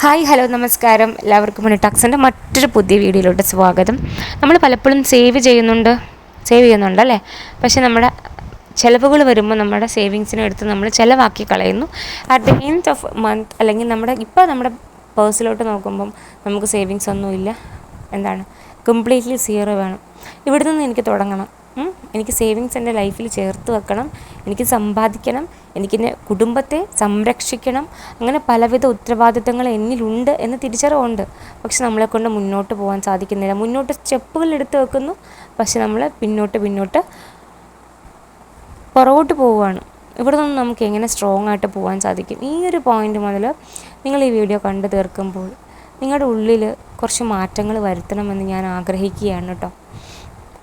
Hi hello നമസ്കാരം. എല്ലാവർക്കും മുന്നിട്ടാക്സിന്റെ മറ്റൊരു പുതിയ വീഡിയോയിലോട്ട് സ്വാഗതം. നമ്മൾ പലപ്പോഴും സേവ് ചെയ്യുന്നുണ്ട്. സേവ് ചെയ്യുന്നുണ്ട് അല്ലേ? പക്ഷേ നമ്മുടെ ചിലവുകൾ വരുമ്പോൾ നമ്മുടെ സേവിങ്സിനെ എടുത്ത് നമ്മൾ ചിലവാക്കി കളയുന്നു. At the end of month അല്ലെങ്കിൽ നമ്മുടെ ഇപ്പോൾ നമ്മുടെ പേഴ്സിലോട്ട് നോക്കുമ്പം നമുക്ക് സേവിങ്സ് ഒന്നുമില്ല. എന്താണ്? കംപ്ലീറ്റ്ലി സീറോ വേണം. ഇവിടെ നിന്ന് എനിക്ക് തുടങ്ങണം. എനിക്ക് സേവിങ്സ് എന്റെ ലൈഫിൽ ചേർത്ത് വെക്കണം. എനിക്ക് സമ്പാദിക്കണം. എനിക്കെന്റെ കുടുംബത്തെ സംരക്ഷിക്കണം. അങ്ങനെ പലവിധ ഉത്തരവാദിത്തങ്ങൾ എന്നിലുണ്ട് എന്ന് തിരിച്ചറിവുണ്ട്. പക്ഷെ നമ്മളെ കൊണ്ട് മുന്നോട്ട് പോകാൻ സാധിക്കുന്നില്ല. മുന്നോട്ട് സ്റ്റെപ്പുകൾ എടുത്ത് വെക്കുന്നു. പക്ഷെ നമ്മൾ പിന്നോട്ട് പിന്നോട്ട് പുറകോട്ട് പോവുകയാണ്. ഇവിടെ നിന്ന് നമുക്ക് എങ്ങനെ സ്ട്രോങ് ആയിട്ട് പോകാൻ സാധിക്കും? ഈ ഒരു പോയിന്റ് മുതൽ നിങ്ങൾ ഈ വീഡിയോ കണ്ടു തീർക്കുമ്പോൾ നിങ്ങളുടെ ഉള്ളിൽ കുറച്ച് മാറ്റങ്ങൾ വരുത്തണമെന്ന് ഞാൻ ആഗ്രഹിക്കുകയാണ് കേട്ടോ.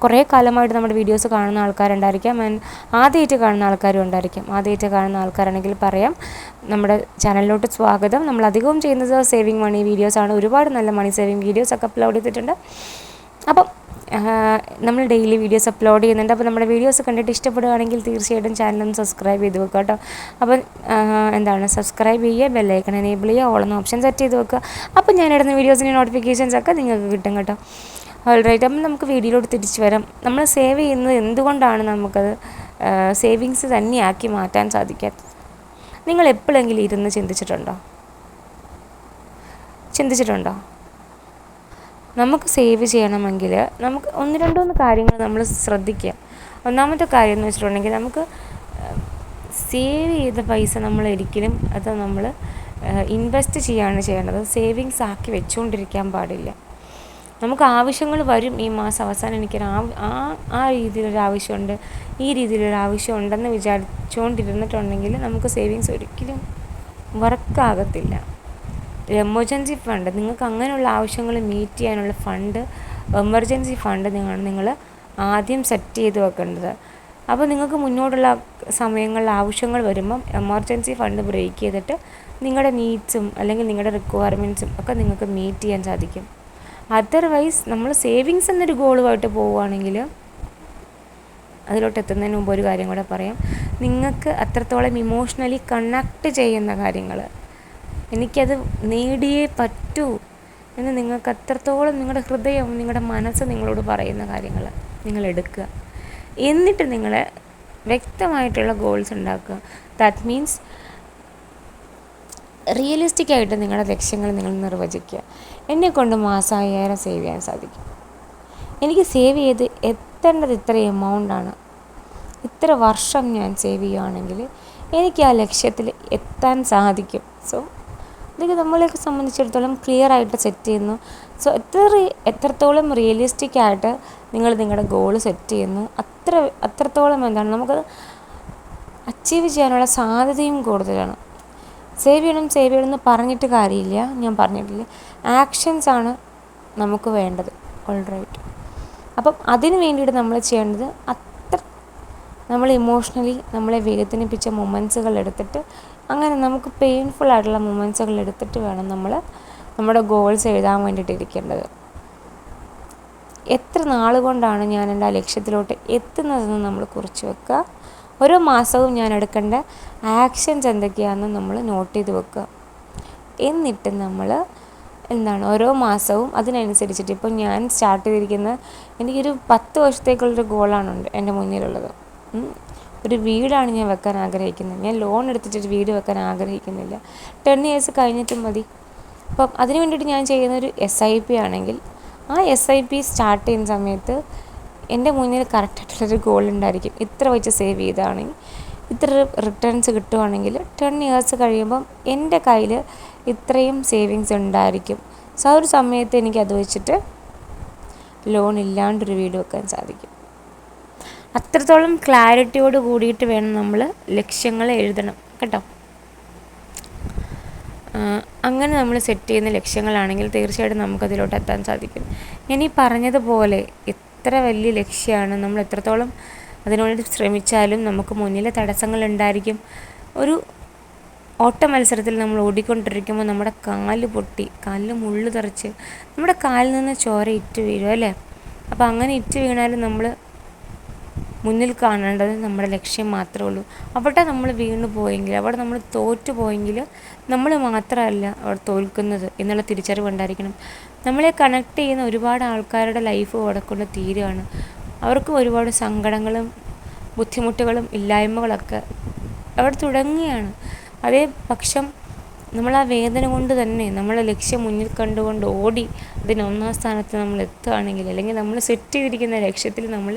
കുറേ കാലമായിട്ട് നമ്മുടെ വീഡിയോസ് കാണുന്ന ആൾക്കാരുണ്ടായിരിക്കാം. ആൻഡ് ആദ്യമായിട്ട് കാണുന്ന ആൾക്കാരും ഉണ്ടായിരിക്കാം. ആദ്യമായിട്ട് കാണുന്ന ആൾക്കാരാണെങ്കിൽ പറയാം നമ്മുടെ ചാനലിലോട്ട് സ്വാഗതം. നമ്മൾ അധികവും ചെയ്യുന്നത് സേവിങ് മണി വീഡിയോസാണ് ഒരുപാട് നല്ല മണി സേവിങ് വീഡിയോസൊക്കെ അപ്ലോഡ് ചെയ്തിട്ടുണ്ട്. അപ്പം നമ്മൾ ഡെയിലി വീഡിയോസ് അപ്ലോഡ് ചെയ്യുന്നുണ്ട്. അപ്പോൾ നമ്മുടെ വീഡിയോസ് കണ്ടിട്ട് ഇഷ്ടപ്പെടുകയാണെങ്കിൽ തീർച്ചയായിട്ടും ചാനലൊന്ന് സബ്സ്ക്രൈബ് ചെയ്ത് വെക്കുക കേട്ടോ അപ്പം എന്താണ് സബ്സ്ക്രൈബ് ചെയ്യുക ബെല്ലൈക്കൺ എനേബിൾ ചെയ്യുക ഓളെന്ന ഓപ്ഷൻ സെറ്റ് ചെയ്ത് വെക്കുക. അപ്പോൾ ഞാനിടുന്ന വീഡിയോസിന്റെ നോട്ടിഫിക്കേഷൻസ് ഒക്കെ നിങ്ങൾക്ക് കിട്ടും കേട്ടോ. ഓൾറൈറ്റ് അപ്പം നമുക്ക് വീഡിയോയിലോട്ട് തിരിച്ചു വരാം. നമ്മൾ സേവ് ചെയ്യുന്നത് എന്തുകൊണ്ടാണ് നമുക്കത് സേവിങ്സ് തന്നെയാക്കി മാറ്റാൻ സാധിക്കാത്തത് നിങ്ങൾ എപ്പോഴെങ്കിലും ഇരുന്ന് ചിന്തിച്ചിട്ടുണ്ടോ? ചിന്തിച്ചിട്ടുണ്ടോ? നമുക്ക് സേവ് ചെയ്യണമെങ്കിൽ നമുക്ക് ഒന്ന് രണ്ടൂന്ന് കാര്യങ്ങൾ നമ്മൾ ശ്രദ്ധിക്കുക ഒന്നാമത്തെ കാര്യം എന്ന് വെച്ചിട്ടുണ്ടെങ്കിൽ നമുക്ക് സേവ് ചെയ്ത പൈസ നമ്മൾ ഒരിക്കലും അത് നമ്മൾ ഇൻവെസ്റ്റ് ചെയ്യാണ് ചെയ്യേണ്ടത്. സേവിങ്സ് ആക്കി വെച്ചുകൊണ്ടിരിക്കാൻ പാടില്ല. നമുക്ക് ആവശ്യങ്ങൾ വരും ഈ മാസം അവസാനം എനിക്കൊരു ആ ആ രീതിയിലൊരു ആവശ്യമുണ്ട് ഈ രീതിയിലൊരു ആവശ്യമുണ്ടെന്ന് വിചാരിച്ചുകൊണ്ടിരുന്നിട്ടുണ്ടെങ്കിൽ നമുക്ക് സേവിങ്സ് ഒരിക്കലും വർക്കാകത്തില്ല. എമർജൻസി ഫണ്ട് നിങ്ങൾക്ക് അങ്ങനെയുള്ള ആവശ്യങ്ങൾ മീറ്റ് ചെയ്യാനുള്ള ഫണ്ട് എമർജൻസി ഫണ്ട് നിങ്ങൾ നിങ്ങൾ ആദ്യം സെറ്റ് ചെയ്ത് വെക്കേണ്ടത്. അപ്പോൾ നിങ്ങൾക്ക് മുന്നോട്ടുള്ള സമയങ്ങളിൽ ആവശ്യങ്ങൾ വരുമ്പം എമർജൻസി ഫണ്ട് ബ്രേക്ക് ചെയ്തിട്ട് നിങ്ങളുടെ നീഡ്സും അല്ലെങ്കിൽ നിങ്ങളുടെ റിക്വയർമെന്റ്സും ഒക്കെ നിങ്ങൾക്ക് മീറ്റ് ചെയ്യാൻ സാധിക്കും. അതർവൈസ് നമ്മൾ സേവിങ്സ് എന്നൊരു ഗോളുമായിട്ട് പോവുകയാണെങ്കിൽ അതിലോട്ട് എത്തുന്നതിന് മുമ്പ് ഒരു കാര്യം കൂടെ പറയാം. നിങ്ങൾക്ക് അത്രത്തോളം ഇമോഷണലി കണക്ട് ചെയ്യുന്ന കാര്യങ്ങൾ എനിക്കത് നേടിയേ പറ്റൂ എന്ന് നിങ്ങൾക്ക് അത്രത്തോളം നിങ്ങളുടെ ഹൃദയം നിങ്ങളുടെ മനസ്സ് നിങ്ങളോട് പറയുന്ന കാര്യങ്ങൾ നിങ്ങൾ എടുക്കുക. എന്നിട്ട് നിങ്ങൾ വ്യക്തമായിട്ടുള്ള ഗോൾസ് ഉണ്ടാക്കുക. ദാറ്റ് മീൻസ് റിയലിസ്റ്റിക് ആയിട്ട് നിങ്ങളുടെ ലക്ഷ്യങ്ങൾ നിങ്ങൾ നിർവചിക്കുക. എന്നെ കൊണ്ട് മാസം അയ്യായിരം സേവ് ചെയ്യാൻ സാധിക്കും. എനിക്ക് സേവ് ചെയ്ത് എത്തേണ്ടത് ഇത്ര എമൗണ്ടാണ് ഇത്ര വർഷം ഞാൻ സേവ് ചെയ്യുകയാണെങ്കിൽ എനിക്ക് ആ ലക്ഷ്യത്തിൽ എത്താൻ സാധിക്കും. സോ ഇതൊക്കെ നമ്മളെയൊക്കെ സംബന്ധിച്ചിടത്തോളം ക്ലിയർ ആയിട്ട് സെറ്റ് ചെയ്യുന്നു. സോ എത്ര എത്രത്തോളം റിയലിസ്റ്റിക് ആയിട്ട് നിങ്ങൾ നിങ്ങളുടെ ഗോൾ സെറ്റ് ചെയ്യുന്നു. അത്ര അത്രത്തോളം എന്താണ്? നമുക്കത് അച്ചീവ് ചെയ്യാനുള്ള സാധ്യതയും കൂടുതലാണ്. സേവ് ചെയ്യണം സേവ് ചെയ്യണം എന്ന് പറഞ്ഞിട്ട് കാര്യമില്ല. ഞാൻ പറഞ്ഞിട്ടില്ല. ആക്ഷൻസ് ആണ് നമുക്ക് വേണ്ടത്. ഓൾറൈറ്റ് അപ്പം അതിന് വേണ്ടിയിട്ട് നമ്മൾ ചെയ്യേണ്ടത് അത്ര നമ്മൾ ഇമോഷണലി നമ്മളെ വേദനിപ്പിച്ച മൊമെൻസുകൾ എടുത്തിട്ട് അങ്ങനെ നമുക്ക് പെയിൻഫുൾ ആയിട്ടുള്ള മൊമെൻസുകൾ എടുത്തിട്ട് വേണം നമ്മൾ നമ്മുടെ ഗോൾസ് എഴുതാൻ വേണ്ടിയിട്ട് ഇരിക്കേണ്ടത്. എത്ര നാളുകൊണ്ടാണ് ഞാൻ എന്റെ ആ ലക്ഷ്യത്തിലോട്ട് എത്തുന്നതെന്ന് നമ്മൾ കുറിച്ച് വെക്കുക. ഓരോ മാസവും ഞാൻ എടുക്കേണ്ട ആക്ഷൻസ് എന്തൊക്കെയാണെന്ന് നമ്മൾ നോട്ട് ചെയ്ത് വെക്കുക. എന്നിട്ട് നമ്മൾ എന്താണ് ഓരോ മാസവും അതിനനുസരിച്ചിട്ട് ഇപ്പോൾ ഞാൻ സ്റ്റാർട്ട് ചെയ്തിരിക്കുന്ന എനിക്കൊരു പത്ത് വർഷത്തേക്കുള്ളൊരു ഗോളാണുണ്ട് എന്റെ മുന്നിലുള്ളത്. ഒരു വീടാണ് ഞാൻ വെക്കാൻ ആഗ്രഹിക്കുന്നത്. ഞാൻ ലോൺ എടുത്തിട്ടൊരു വീട് വെക്കാൻ ആഗ്രഹിക്കുന്നില്ല. ടെൻ ഇയേഴ്സ് കഴിഞ്ഞിട്ട് മതി. അപ്പം അതിന് വേണ്ടിയിട്ട് ഞാൻ ചെയ്യുന്ന ഒരു എസ് ഐ പി ആണെങ്കിൽ ആ എസ് ഐ പി സ്റ്റാർട്ട് ചെയ്യുന്ന സമയത്ത് എന്റെ മുന്നിൽ കറക്റ്റായിട്ടുള്ളൊരു ഗോൾ ഉണ്ടായിരിക്കും. ഇത്ര വെച്ച് സേവ് ചെയ്താണെങ്കിൽ ഇത്ര റിട്ടേൺസ് കിട്ടുവാണെങ്കിൽ ടെൻ ഇയേഴ്സ് കഴിയുമ്പം എന്റെ കയ്യിൽ ഇത്രയും സേവിങ്സ് ഉണ്ടായിരിക്കും. സോ ആ ഒരു സമയത്ത് എനിക്ക് അത് വെച്ചിട്ട് ലോൺ ഇല്ലാണ്ടൊരു വീട് വെക്കാൻ സാധിക്കും. അത്രത്തോളം ക്ലാരിറ്റിയോട് കൂടിയിട്ട് വേണം നമ്മൾ ലക്ഷ്യങ്ങൾ എഴുതണം. കേട്ടോ? അങ്ങനെ നമ്മൾ സെറ്റ് ചെയ്യുന്ന ലക്ഷ്യങ്ങളാണെങ്കിൽ തീർച്ചയായിട്ടും നമുക്കതിലോട്ട് എത്താൻ സാധിക്കും. ഞാൻ ഈ പറഞ്ഞതുപോലെ എത്ര വലിയ ലക്ഷ്യമാണ്. നമ്മൾ എത്രത്തോളം അതിനുവേണ്ടി ശ്രമിച്ചാലും നമുക്ക് മുന്നിലെ തടസ്സങ്ങൾ ഉണ്ടായിരിക്കും. ഒരു ഓട്ട മത്സരത്തിൽ നമ്മൾ ഓടിക്കൊണ്ടിരിക്കുമ്പോൾ നമ്മുടെ കാൽ പൊട്ടി കാലിൽ മുള്ളു തെറിച്ച് നമ്മുടെ കാലിൽ നിന്ന് ചോര ഇറ്റ് വീഴും അല്ലേ? അപ്പോൾ അങ്ങനെ ഇറ്റ് വീണാലും നമ്മൾ മുന്നിൽ കാണേണ്ടത് നമ്മുടെ ലക്ഷ്യം മാത്രമേ ഉള്ളൂ. അവിടെ നമ്മൾ വീണു പോയെങ്കിൽ അവിടെ നമ്മൾ തോറ്റു പോയെങ്കിൽ നമ്മൾ മാത്രമല്ല അവിടെ തോൽക്കുന്നത് എന്നുള്ള തിരിച്ചറിവുണ്ടായിരിക്കണം നമ്മളെ കണക്ട് ചെയ്യുന്ന ഒരുപാട് ആൾക്കാരുടെ ലൈഫ് അവിടെ കൊണ്ട് തീരുകയാണ്. അവർക്കും ഒരുപാട് സങ്കടങ്ങളും ബുദ്ധിമുട്ടുകളും ഇല്ലായ്മകളൊക്കെ അവിടെ തുടങ്ങുകയാണ്. അതേ പക്ഷം നമ്മൾ ആ വേദന കൊണ്ട് തന്നെ നമ്മളെ ലക്ഷ്യം മുന്നിൽ കണ്ടുകൊണ്ട് ഓടി അതിന് ഒന്നാം സ്ഥാനത്ത് നമ്മൾ എത്തുകയാണെങ്കിൽ അല്ലെങ്കിൽ നമ്മൾ സെറ്റ് ചെയ്തിരിക്കുന്ന ലക്ഷ്യത്തിൽ നമ്മൾ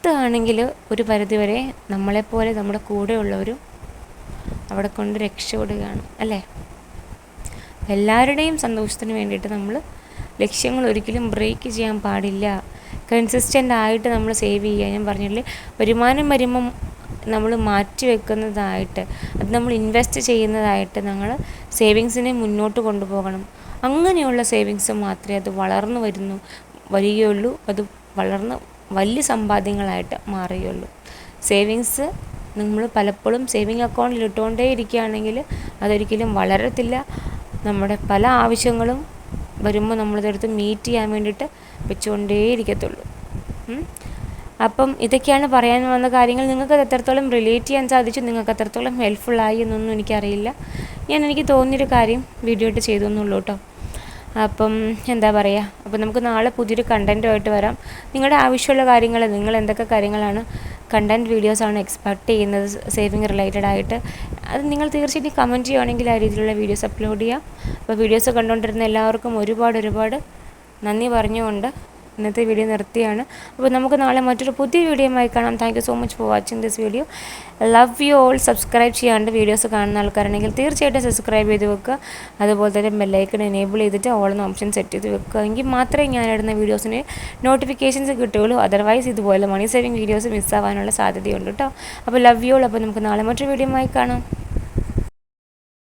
എത്തുകയാണെങ്കിൽ ഒരു പരിധിവരെ നമ്മളെപ്പോലെ നമ്മുടെ കൂടെയുള്ളവരും അവിടെ കൊണ്ട് രക്ഷപ്പെടുകയാണ് അല്ലേ? എല്ലാവരുടെയും സന്തോഷത്തിന് വേണ്ടിയിട്ട് നമ്മൾ ലക്ഷ്യങ്ങൾ ഒരിക്കലും ബ്രേക്ക് ചെയ്യാൻ പാടില്ല. കൺസിസ്റ്റന്റ് ആയിട്ട് നമ്മൾ സേവ് ചെയ്യുക. ഞാൻ പറഞ്ഞില്ലേ വരുമാനം വരുമ്പം നമ്മൾ മാറ്റി വെക്കുന്നതായിട്ട് അത് നമ്മൾ ഇൻവെസ്റ്റ് ചെയ്യുന്നതായിട്ട് നമ്മൾ സേവിങ്സിനെ മുന്നോട്ട് കൊണ്ടുപോകണം. അങ്ങനെയുള്ള സേവിങ്സ് മാത്രമേ അത് വളർന്നു വരുന്നു വരികയുള്ളൂ അത് വളർന്ന് വലിയ സമ്പാദ്യങ്ങളായിട്ട് മാറുകയുള്ളൂ. സേവിങ്സ് നമ്മൾ പലപ്പോഴും സേവിങ് അക്കൗണ്ടിൽ ഇട്ടുകൊണ്ടേ ഇരിക്കുകയാണെങ്കിൽ അതൊരിക്കലും വളരത്തില്ല. നമ്മുടെ പല ആവശ്യങ്ങളും വരുമ്പോൾ നമ്മളിതെടുത്ത് മീറ്റ് ചെയ്യാൻ വേണ്ടിയിട്ട് വെച്ചുകൊണ്ടേ ഇരിക്കത്തുള്ളൂ അപ്പം ഇതൊക്കെയാണ് പറയാൻ വന്ന കാര്യങ്ങൾ. നിങ്ങൾക്ക് അത് എത്രത്തോളം റിലേറ്റ് ചെയ്യാൻ സാധിച്ചു നിങ്ങൾക്ക് എത്രത്തോളം ഹെൽപ്ഫുള്ളായി എന്നൊന്നും എനിക്കറിയില്ല. ഞാൻ എനിക്ക് തോന്നിയൊരു കാര്യം വീഡിയോ ഇട്ട് ചെയ്തു കേട്ടോ. അപ്പം എന്താ പറയുക അപ്പം നമുക്ക് നാളെ പുതിയൊരു കണ്ടന്റുമായിട്ട് വരാം. നിങ്ങളുടെ ആവശ്യമുള്ള കാര്യങ്ങൾ നിങ്ങൾ എന്തൊക്കെ കാര്യങ്ങളാണ് കണ്ടന്റ് വീഡിയോസാണ് എക്സ്പെക്ട് ചെയ്യുന്നത് സേവിങ് റിലേറ്റഡ് ആയിട്ട് അത് നിങ്ങൾ തീർച്ചയായിട്ടും കമന്റ് ചെയ്യുകയാണെങ്കിൽ ആ രീതിയിലുള്ള വീഡിയോസ് അപ്ലോഡ് ചെയ്യാം. അപ്പോൾ വീഡിയോസ് കണ്ടുകൊണ്ടിരുന്ന എല്ലാവർക്കും ഒരുപാട് ഒരുപാട് നന്ദി പറഞ്ഞുകൊണ്ട് ഇന്നത്തെ വീഡിയോ നിർത്തിയാണ്. അപ്പോൾ നമുക്ക് നാളെ മറ്റൊരു പുതിയ വീഡിയോയുമായി കാണാം. Thank so much for watching this video love you all subscribe ചെയ്യാണ്ട് വീഡിയോസ് കാണുന്ന ആൾക്കാരാണെങ്കിൽ തീർച്ചയായിട്ടും സബ്സ്ക്രൈബ് ചെയ്ത് വെക്കുക. അതുപോലെ തന്നെ ബെല്ലൈക്കൺ എനേബിൾ ചെയ്തിട്ട് ഓളെന്ന ഓപ്ഷൻ സെറ്റ് ചെയ്ത് വെക്കുക. എങ്കിൽ മാത്രമേ ഞാൻ ഇടുന്ന വീഡിയോസിന് നോട്ടിഫിക്കേഷൻസ് കിട്ടുകയുള്ളൂ. അതർവൈസ് ഇതുപോലെ മണി സേവിങ് വീഡിയോസ് മിസ്സാവാനുള്ള സാധ്യതയുണ്ട് കേട്ടോ അപ്പോൾ ലവ് യു ഓൾ അപ്പോൾ നമുക്ക് നാളെ മറ്റൊരു വീഡിയോ ആയി കാണാം.